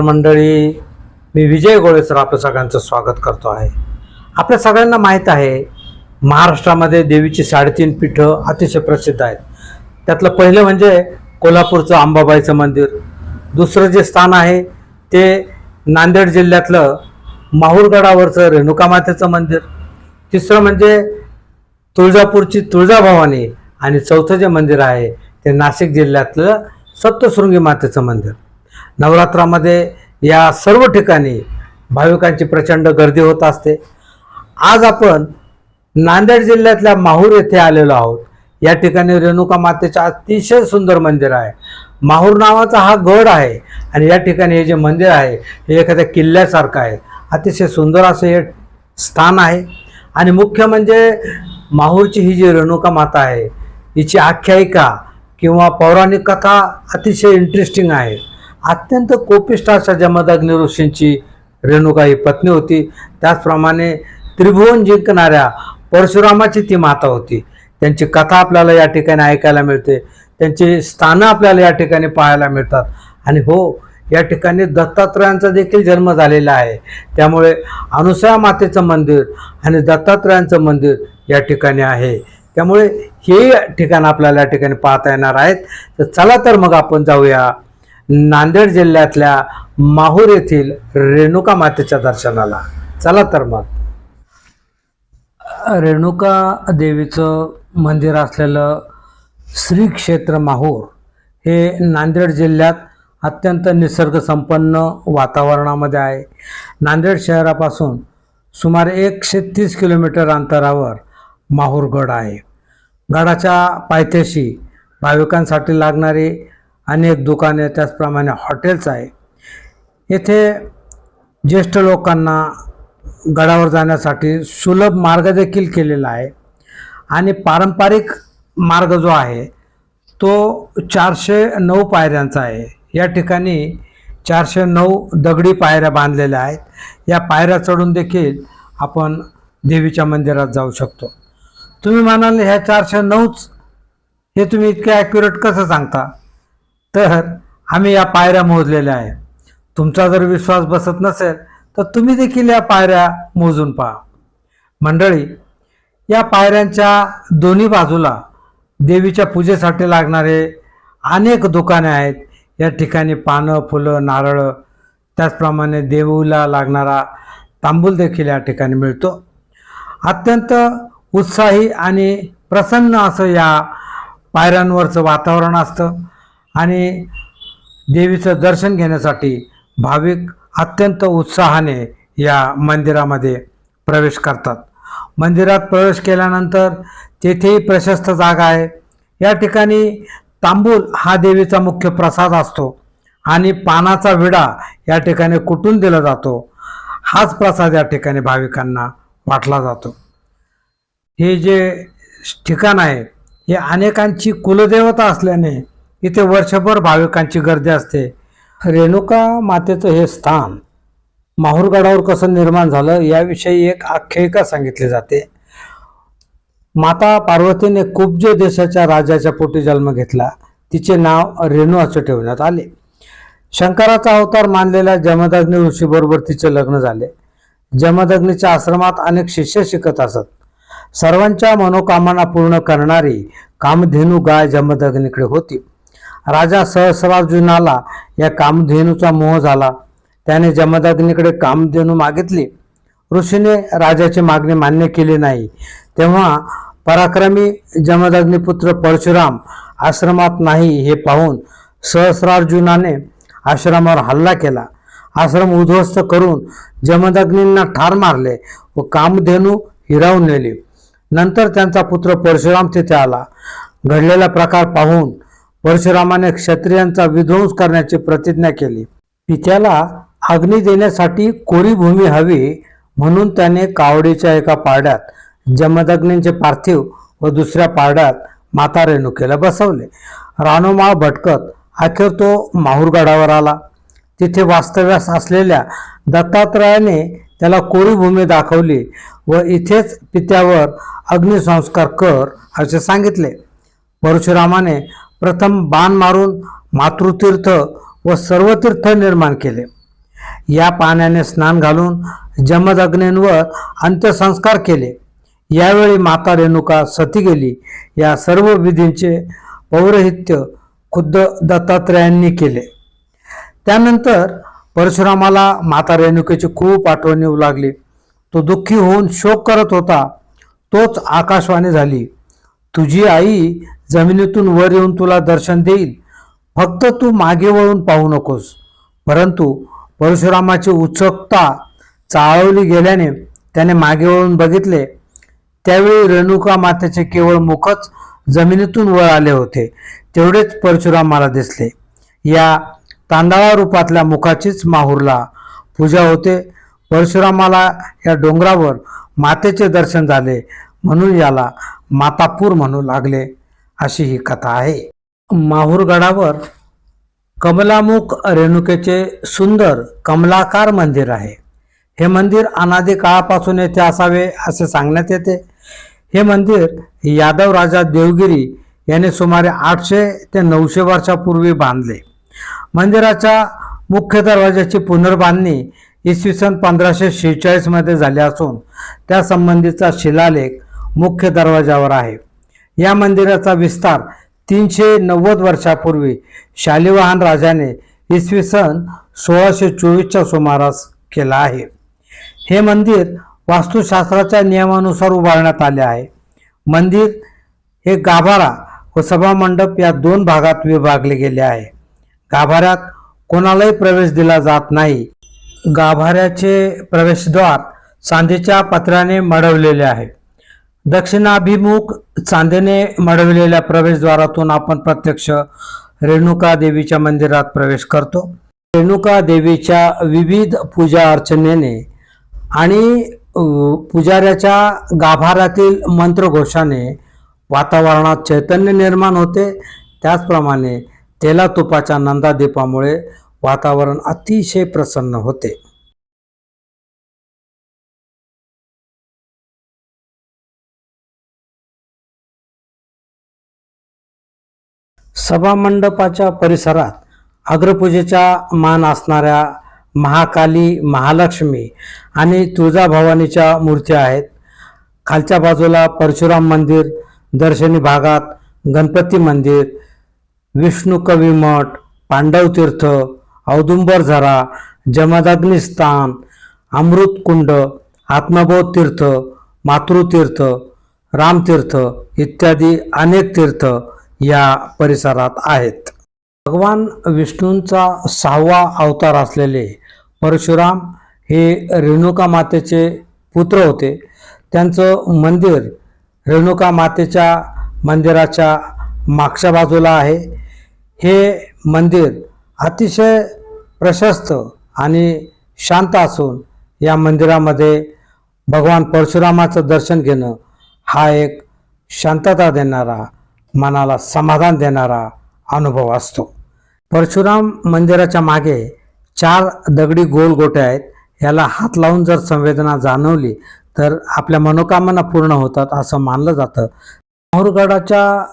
मंडळी. मी विजय गोळे सर आपल्या सगळ्यांचं स्वागत करतो आहे. आपल्या सगळ्यांना माहीत आहे महाराष्ट्रामध्ये देवीची साडेतीन पीठं अतिशय प्रसिद्ध आहेत. त्यातलं पहिलं म्हणजे कोल्हापूरचं अंबाबाईचं मंदिर. दुसरं जे स्थान आहे ते नांदेड जिल्ह्यातलं माहूरगडावरचं रेणुकामातेचं मंदिर. तिसरं म्हणजे तुळजापूरची तुळजाभवानी आणि चौथं जे मंदिर आहे ते नाशिक जिल्ह्यातलं सप्तशृंगी मातेचं मंदिर. नवरात्रामध्ये या सर्व ठिकाणी भाविकांची प्रचंड गर्दी होत असते. आज आपण नांदेड जिल्ह्यातल्या माहूर येथे आलेलो आहोत. या ठिकाणी रेणुका मातेचं अतिशय सुंदर मंदिर आहे. माहूर नावाचा हा गड आहे आणि या ठिकाणी हे जे मंदिर आहे हे एखाद्या किल्ल्यासारखं आहे. अतिशय सुंदर असं हे स्थान आहे. आणि मुख्य म्हणजे माहूरची ही जी रेणुका माता आहे हिची आख्यायिका किंवा पौराणिक कथा अतिशय इंटरेस्टिंग आहे. अत्यंत कोपिष्ट अशा जमदग्नी ऋषींची रेणुका ही पत्नी होती. त्याचप्रमाणे त्रिभुवन जिंकणाऱ्या परशुरामाची ती माता होती. त्यांची कथा आपल्याला या ठिकाणी ऐकायला मिळते. त्यांची स्थानं आपल्याला या ठिकाणी पाहायला मिळतात. आणि हो या ठिकाणी दत्तात्रयांचा देखील जन्म झालेला आहे. त्यामुळे अनुसया मातेचं मंदिर आणि दत्तात्रयांचं मंदिर या ठिकाणी आहे. त्यामुळे हे ठिकाण आपल्याला या ठिकाणी पाहता येणार आहेत. तर चला तर मग आपण जाऊया नांदेड जिल्ह्यातल्या माहूर येथील रेणुका मातेच्या दर्शनाला. चला तर मग. रेणुका देवीचं मंदिर असलेलं श्री क्षेत्र माहूर हे नांदेड जिल्ह्यात अत्यंत निसर्गसंपन्न वातावरणामध्ये आहे. नांदेड शहरापासून सुमारे एकशे तीस किलोमीटर अंतरावर माहूर गड आहे. गडाच्या पायथ्याशी भाविकांसाठी लागणारी अनेक दुकाने त्याचप्रमाणे हॉटेल्स आहे. येथे ज्येष्ठ लोकांना गडावर जाण्यासाठी सुलभ मार्ग देखील केलेला आहे. आणि पारंपरिक मार्ग जो आहे तो चारशे नऊ पायऱ्यांचा आहे. या ठिकाणी चारशे नऊ दगडी पायऱ्या बांधलेल्या आहेत. या पायऱ्या चढून देखील आपण देवीच्या मंदिरात जाऊ शकतो. तुम्ही म्हणाल ह्या चारशे नऊच हे तुम्ही इतके ॲक्युरेट कसं सांगता? तर आम्ही या पायऱ्या मोजलेल्या आहे तुमचा जर विश्वास बसत नसेल तर तुम्ही देखील या पायऱ्या मोजून पहा. मंडळी या पायऱ्यांच्या दोन्ही बाजूला देवीच्या पूजेसाठी लागणारे अनेक दुकाने आहेत. या ठिकाणी पानं फुलं नारळ त्याचप्रमाणे देवीला लागणारा तांबूल देखील या ठिकाणी मिळतो. अत्यंत उत्साही आणि प्रसन्न असं या पायऱ्यांवरचं वातावरण असतं. आणि देवीचं दर्शन घेण्यासाठी भाविक अत्यंत उत्साहाने या मंदिरामध्ये प्रवेश करतात. मंदिरात प्रवेश केल्यानंतर तेथेही प्रशस्त जागा आहे. या ठिकाणी तांबूल हा देवीचा मुख्य प्रसाद असतो आणि पानाचा विडा या ठिकाणी कुटून दिला जातो. हाच प्रसाद या ठिकाणी भाविकांना वाटला जातो. हे जे ठिकाण आहे हे अनेकांची कुलदेवता असल्याने इथे वर्षभर भाविकांची गर्दी असते. रेणुका मातेचं हे स्थान माहूरगडावर कसं निर्माण झालं याविषयी एक आख्यायिका सांगितली जाते. माता पार्वतीने कुब्ज देशाच्या राजाच्या पोटी जन्म घेतला. तिचे नाव रेणू असे ठेवण्यात आले. शंकराचा अवतार मानलेल्या जमदग्नी ऋषीबरोबर तिचे लग्न झाले. जमदग्नीच्या आश्रमात अनेक शिष्य शिकत असत. सर्वांच्या मनोकामना पूर्ण करणारी कामधेनू गाय जमदग्नीकडे होती. राजा सहस्रार्जुनाला या कामधेनूचा मोह झाला. त्याने जमदग्नीकडे कामधेनू मागितली. ऋषीने राजाची मागणी मान्य केली नाही. तेव्हा पराक्रमी जमदग्निपुत्र परशुराम आश्रमात नाही हे पाहून सहस्रार्जुनाने आश्रमावर हल्ला केला. आश्रम उद्ध्वस्त करून जमदग्नींना ठार मारले व कामधेनू हिरावून नेली. नंतर त्यांचा पुत्र परशुराम तिथे आला. घडलेला प्रकार पाहून परशुरामाने क्षत्रियांचा विध्वंस करण्याची प्रतिज्ञा केली. पित्याला अग्नी देण्यासाठी कोरी भूमी हवी म्हणून त्याने कावडीच्या एका पारड्यात जमदग्नींचे पार्थिव व दुसऱ्या पारड्यात माता रेणुकेला बसवले. रानोमाळ भटकत अखेर तो माहूरगडावर आला. तिथे वास्तव्यास असलेल्या दत्तात्रयाने त्याला कोरी भूमी दाखवली व इथेच पित्यावर अग्निसंस्कार कर असे सांगितले. परशुरामाने प्रथम बाण मारून मातृतीर्थ व सर्वतीर्थ निर्माण केले. या पाण्याने स्नान घालून जमदग्नींवर अंत्यसंस्कार केले. यावेळी माता रेणुका सती गेली. या सर्व विधींचे पौरोहित्य खुद्द दत्तात्रयांनी केले. त्यानंतर परशुरामाला माता रेणुकेची खूप आठवण येऊ लागली. तो दुःखी होऊन शोक करत होता. तोच आकाशवाणी झाली. तुझी आई जमिनीतून वर येऊन तुला दर्शन देईल. फक्त तू मागे वळून पाहू नकोस. परंतु परशुरामाची उत्सुकता चाळवली गेल्याने त्याने मागे वळून बघितले. त्यावेळी रेणुका मातेचे केवळ मुखच जमिनीतून वर आले होते. तेवढेच परशुरामाला दिसले. या तांदळा रूपातल्या मुखाचीच माहूरला पूजा होते. परशुरामाला या डोंगरावर मातेचे दर्शन झाले म्हणून याला मातापूर म्हणू लागले. अशी ही कथा आहे. माहूरगडावर कमलामुख रेणुकेचे सुंदर कमलाकार मंदिर आहे. हे मंदिर अनादी काळापासून येथे असावे असे सांगण्यात येते. हे मंदिर यादव राजा देवगिरी याने सुमारे आठशे ते नऊशे वर्षापूर्वी बांधले. मंदिराच्या मुख्य दरवाजाची पुनर्बांधणी इसवी सन पंधराशे शेहेचाळीसमध्ये झाली असून त्या संबंधीचा शिलालेख मुख्य दरवाजावर आहे. या मंदिराचा विस्तार तीनशे नव्वद वर्षापूर्वी शालिवाहन राजाने इसवी सन सोळाशे चोवीसच्या सुमारास केला आहे. हे मंदिर वास्तुशास्त्राच्या नियमानुसार उभारण्यात आले आहे. मंदिर हे गाभारा व सभामंडप या दोन भागात विभागले गेले आहे. गाभाऱ्यात कोणालाही प्रवेश दिला जात नाही. गाभाऱ्याचे प्रवेशद्वार चांदीच्या पत्र्याने मडवलेले आहे. दक्षिणाभिमुख चांदीने मडवलेल्या प्रवेशद्वारातून आपण प्रत्यक्ष रेणुका देवीच्या मंदिरात प्रवेश करतो. रेणुका देवीच्या विविध पूजा अर्चनेने आणि पुजाऱ्याच्या गाभाऱ्यातील मंत्रघोषाने वातावरणात चैतन्य निर्माण होते. त्याचप्रमाणे तेला तुपाच्या नंदादीपामुळे वातावरण अतिशय प्रसन्न होते. सभामंडपाच्या परिसरात अग्रपूजेचा मान असणाऱ्या महाकाली महालक्ष्मी आणि तुळजाभवानीच्या मूर्त्या आहेत. खालच्या बाजूला परशुराम मंदिर दर्शनी भागात गणपती मंदिर विष्णू कवी मठ पांडव तीर्थ औदुंबर झरा जमदग्नी स्थान अमृतकुंड आत्मबोध तीर्थ मातृतीर्थ रामतीर्थ इत्यादी अनेक तीर्थ या परिसरात आहेत. भगवान विष्णूंचा सहावा अवतार असलेले परशुराम हे रेणुका मातेचे पुत्र होते. त्यांचं मंदिर रेणुका मातेच्या मंदिराच्या मागच्या बाजूला आहे. हे मंदिर अतिशय प्रशस्त आणि शांत असून या मंदिरामध्ये भगवान परशुरामाचं दर्शन घेणं हा एक शांतता देणारा मनाला समाधान देणारा अनुभव असतो. परशुराम मंदिराच्या मागे चार दगडी गोल गोटे आहेत. याला हात लावून जर संवेदना जाणवली तर आपल्या मनोकामना पूर्ण होतात असं मानलं जातं. माहूरगडाच्या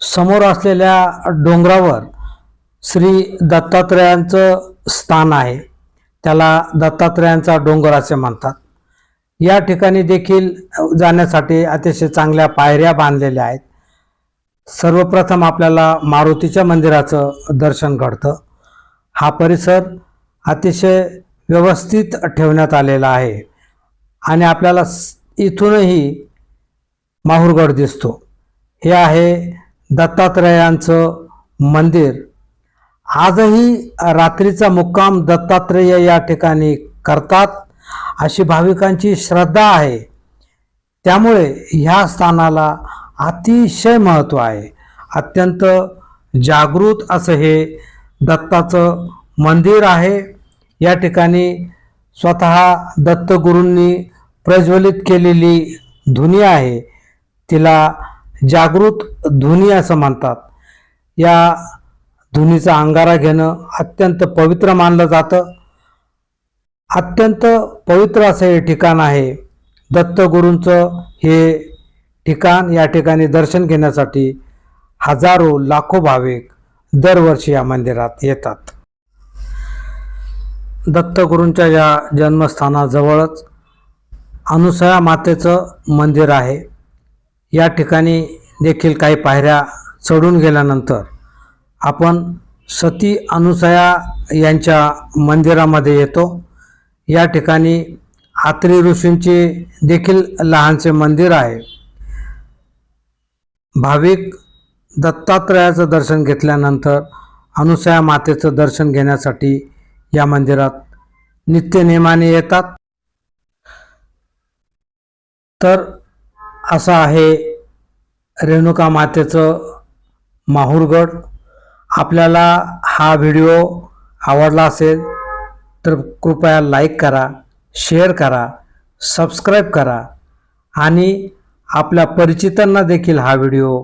समोर असलेल्या डोंगरावर श्री दत्तात्रयांचं स्थान आहे. त्याला दत्तात्रयांचा डोंगर असे म्हणतात. या ठिकाणी देखील जाण्यासाठी अतिशय चांगल्या पायऱ्या बांधलेल्या आहेत. सर्वप्रथम आपल्याला मारुतीच्या मंदिराचं दर्शन घडतं. हा परिसर अतिशय व्यवस्थित ठेवण्यात आलेला आहे आणि आपल्याला इथूनही माहूरगड दिसतो. हे आहे दत्तात्रयांचं मंदिर. आजही रात्रीचा मुक्काम दत्तात्रेय या ठिकाणी करतात अशी भाविकांची श्रद्धा आहे. त्यामुळे ह्या स्थानाला अतिशय महत्त्व आहे. अत्यंत जागृत असं हे दत्ताचं मंदिर आहे. या ठिकाणी स्वतः दत्तगुरूंनी प्रज्वलित केलेली धुनी आहे. तिला जागृत धुनी असं म्हणतात. या धुनीचा अंगारा घेणं अत्यंत पवित्र मानलं जातं. अत्यंत पवित्र असं हे ठिकाण आहे. दत्तगुरूंचं हे ठिकाण या ठिकाणी दर्शन घेण्यासाठी हजारो लाखो भाविक दरवर्षी या मंदिरात येतात. दत्तगुरूंच्या या जन्मस्थानाजवळच अनुसया मातेचं मंदिर आहे. या ठिकाणी देखील काही पायऱ्या चढून गेल्यानंतर आपण सती अनुसया यांच्या मंदिरामध्ये येतो. या ठिकाणी आत्री ऋषींचे देखील लहानसे मंदिर आहे. भाविक दत्तात्रयाचं दर्शन घेतल्यानंतर अनुसया मातेचं दर्शन घेण्यासाठी या मंदिरात नित्यनेमाने येतात. तर असं आहे रेणुका मातेचं माहूरगड. आपल्याला हा व्हिडिओ आवडला असेल तर कृपया लाईक करा शेअर करा सबस्क्राईब करा आणि आपल्या परिचितांना देखील हा व्हिडिओ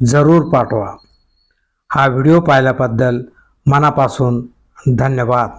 जरूर पाठवा. हा व्हिडिओ पाहिल्याबद्दल मनापासून धन्यवाद.